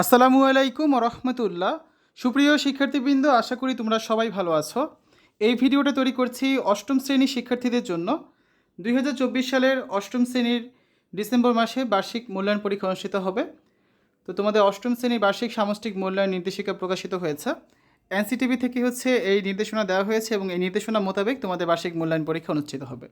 আসসালামু আলাইকুম রহমতুল্লাহ। সুপ্রিয় শিক্ষার্থীবৃন্দ, আশা করি তোমরা সবাই ভালো আছো। এই ভিডিওটা তৈরি করছি অষ্টম শ্রেণির শিক্ষার্থীদের জন্য। দুই হাজার চব্বিশ সালের অষ্টম শ্রেণির ডিসেম্বর মাসে বার্ষিক মূল্যায়ন পরীক্ষা অনুষ্ঠিত হবে। তো তোমাদের অষ্টম শ্রেণির বার্ষিক সামষ্টিক মূল্যায়ন নির্দেশিকা প্রকাশিত হয়েছে। এনসিটিভি থেকে হচ্ছে এই নির্দেশনা দেওয়া হয়েছে এবং এই নির্দেশনা মোতাবেক তোমাদের বার্ষিক মূল্যায়ন পরীক্ষা অনুষ্ঠিত হবে।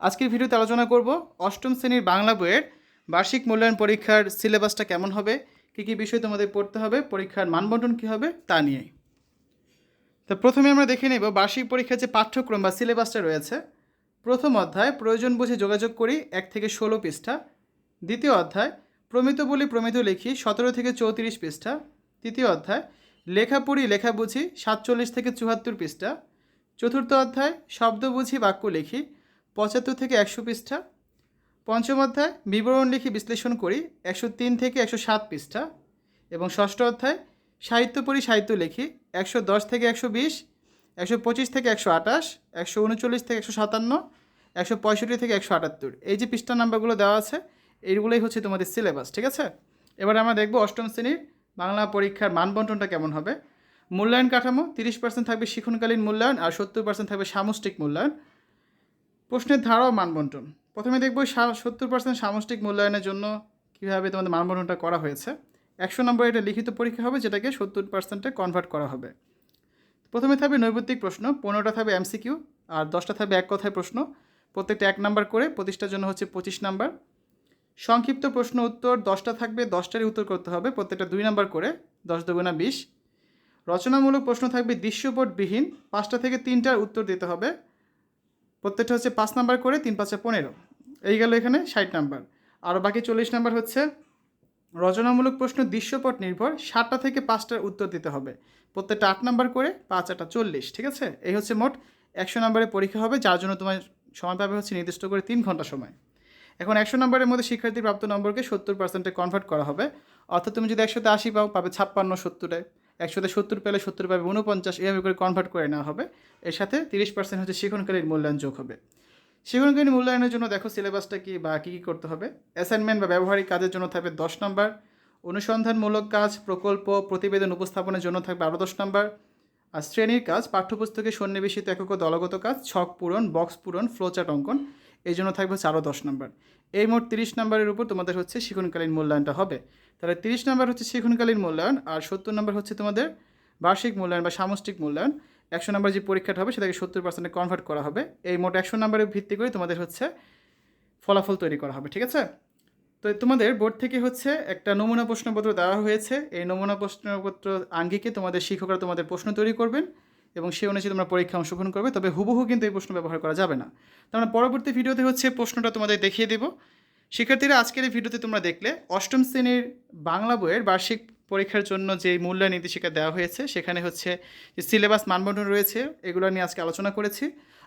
আজকের ভিডিওতে আলোচনা করব অষ্টম শ্রেণির বাংলা বইয়ের বার্ষিক মূল্যায়ন পরীক্ষার সিলেবাসটা কেমন হবে কী কী বিষয় তোমাদের পড়তে হবে, পরীক্ষার মানবন্টন কী হবে তা নিয়েই। তো প্রথমে আমরা দেখে নেব বার্ষিক পরীক্ষার যে পাঠ্যক্রম বা সিলেবাসটা রয়েছে, প্রথম অধ্যায় প্রয়োজন বুঝে যোগাযোগ করি এক থেকে ষোলো পৃষ্ঠা, দ্বিতীয় অধ্যায় প্রমিত বলি প্রমিত লিখি সতেরো থেকে চৌত্রিশ পৃষ্ঠা, তৃতীয় অধ্যায় লেখা পড়ি লেখা বুঝি সাতচল্লিশ থেকে চুয়াত্তর পৃষ্ঠা, চতুর্থ অধ্যায় শব্দ বুঝি বাক্য লিখি পঁচাত্তর থেকে একশো পৃষ্ঠা পঞ্চম অধ্যায়, বিবরণ লিখি বিশ্লেষণ করি, একশো তিন থেকে একশো সাত পৃষ্ঠা। এবং ষষ্ঠ অধ্যায়, সাহিত্য পড়ি সাহিত্য লিখি, একশো দশ থেকে একশো বিশ, একশো পঁচিশ থেকে একশো আঠাশ, একশো উনচল্লিশ থেকে একশো সাতান্ন, একশো পঁয়ষট্টি থেকে একশো আটাত্তর। এই যে পৃষ্ঠা নাম্বারগুলো দেওয়া আছে, এইগুলোই হচ্ছে তোমাদের সিলেবাস, ঠিক আছে? এবার আমরা দেখব অষ্টম শ্রেণির বাংলা পরীক্ষার মানবন্টনটা কেমন হবে। মূল্যায়ন কাঠামো, তিরিশ পার্সেন্ট থাকবে শিক্ষণকালীন মূল্যায়ন আর সত্তর পার্সেন্ট থাকবে সামষ্টিক মূল্যায়ন। প্রশ্নের ধারা ও মানবন্টন। প্রথমে দেখব সত্তর পার্সেন্ট সামষ্টিক মূল্যায়নের জন্য কীভাবে তোমাদের মানবন্টনটা করা হয়েছে। একশো নম্বর এটা লিখিত পরীক্ষা হবে, যেটাকে সত্তর পার্সেন্টে কনভার্ট করা হবে। প্রথমে থাকবে নৈবত্তিক প্রশ্ন, পনেরোটা থাকবে এমসিকিউ আর দশটা থাকবে এক কথায় প্রশ্ন। প্রত্যেকটা এক নাম্বার করে, প্রতিষ্ঠার জন্য হচ্ছে পঁচিশ নাম্বার। সংক্ষিপ্ত প্রশ্ন উত্তর, দশটা থাকবে, দশটারই উত্তর করতে হবে, প্রত্যেকটা দুই নাম্বার করে, দশ দুগুণা বিশ। রচনামূলক প্রশ্ন থাকবে দৃশ্যপটবিহীন, পাঁচটা থেকে তিনটার উত্তর দিতে হবে। প্রত্যেকটা হচ্ছে পাঁচ নাম্বার করে, তিন পাঁচে পনেরো। এই গেল এখানে ষাট নাম্বার। আর বাকি চল্লিশ নাম্বার হচ্ছে, রচনামূলক প্রশ্ন দৃশ্যপট নির্ভর, সাতটা থেকে পাঁচটার উত্তর দিতে হবে। প্রত্যেকটা আট নাম্বার করে পাঁচ, আটটা চল্লিশ, ঠিক আছে? এই হচ্ছে মোট একশো নম্বরের পরীক্ষা হবে, যার জন্য তোমার সময় পাবে হচ্ছে নির্দিষ্ট করে তিন ঘণ্টা সময়। এখন একশো নম্বরের মধ্যে শিক্ষার্থীর প্রাপ্ত নম্বরকে সত্তর পার্সেন্টে কনভার্ট করা হবে। অর্থাৎ তুমি যদি একশোতে আশি পাও, পাবে ছাপ্পান্ন সত্তরে। একশোতে সত্তর পেলে সত্তর, পাবে ঊনপঞ্চাশ, এভাবে করে কনভার্ট করে নেওয়া হবে। এর সাথে তিরিশ পার্সেন্ট হচ্ছে শিক্ষণকালীন মূল্যায়ন যোগ হবে। শিক্ষণকালীন মূল্যায়নের জন্য দেখো সিলেবাসটা কি বা কী কী করতে হবে? অ্যাসাইনমেন্ট বা ব্যবহারিক কাজের জন্য থাকবে দশ নম্বর অনুসন্ধানমূলক কাজ, প্রকল্প, প্রতিবেদন উপস্থাপনের জন্য থাকবে আরও দশ নম্বর আর শ্রেণির কাজ, পাঠ্যপুস্তকে সন্নিবেশিত একক দলগত কাজ, ছক পূরণ বক্স পূরণ ফ্লোচার্ট অঙ্কন, এই জন্য থাকবে হচ্ছে আরও দশ নম্বর এই মোট তিরিশ নম্বরের উপর তোমাদের হচ্ছে শিক্ষণকালীন মূল্যায়নটা হবে। তাহলে তিরিশ নম্বর হচ্ছে শিক্ষণকালীন মূল্যায়ন আর সত্তর নম্বর হচ্ছে তোমাদের বার্ষিক মূল্যায়ন বা সামষ্টিক মূল্যায়ন। একশো নম্বর যে পরীক্ষাটা হবে সেটাকে সত্তর পার্সেন্টে কনভার্ট করা হবে। এই মোট একশো নম্বরের ভিত্তি করে তোমাদের হচ্ছে ফলাফল তৈরি করা হবে, ঠিক আছে? তো তোমাদের বোর্ড থেকে হচ্ছে একটা নমুনা প্রশ্নপত্র দেওয়া হয়েছে। এই নমুনা প্রশ্নপত্র আঙ্গিকে তোমাদের শিক্ষকরা তোমাদের প্রশ্ন তৈরি করবেন এবং সেই অনুযায়ী তোমরা পরীক্ষা অংশগ্রহণ করবে, তবে হুবহু কিন্তু এই প্রশ্ন ব্যবহার করা যাবে না। তার মানে পরবর্তী ভিডিওতে হচ্ছে প্রশ্নটা তোমাদের দেখিয়ে দেবো। শিক্ষার্থীরা, আজকের এই ভিডিওতে তোমরা দেখলে অষ্টম শ্রেণির বাংলা বইয়ের বার্ষিক পরীক্ষার জন্য যে মূল্য নির্দেশিকা দেওয়া হয়েছে, সেখানে হচ্ছে যে সিলেবাস মানবন্ধন রয়েছে, এগুলো নিয়ে আজকে আলোচনা করেছি।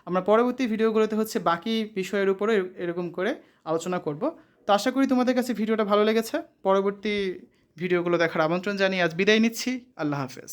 আমরা পরবর্তী ভিডিওগুলোতে হচ্ছে বাকি বিষয়ের উপরে এরকম করে আলোচনা করব। তো আশা করি তোমাদের কাছে ভিডিওটা ভালো লেগেছে। পরবর্তী ভিডিওগুলো দেখার আমন্ত্রণ জানিয়ে আজ বিদায় নিচ্ছি। আল্লাহ হাফেজ।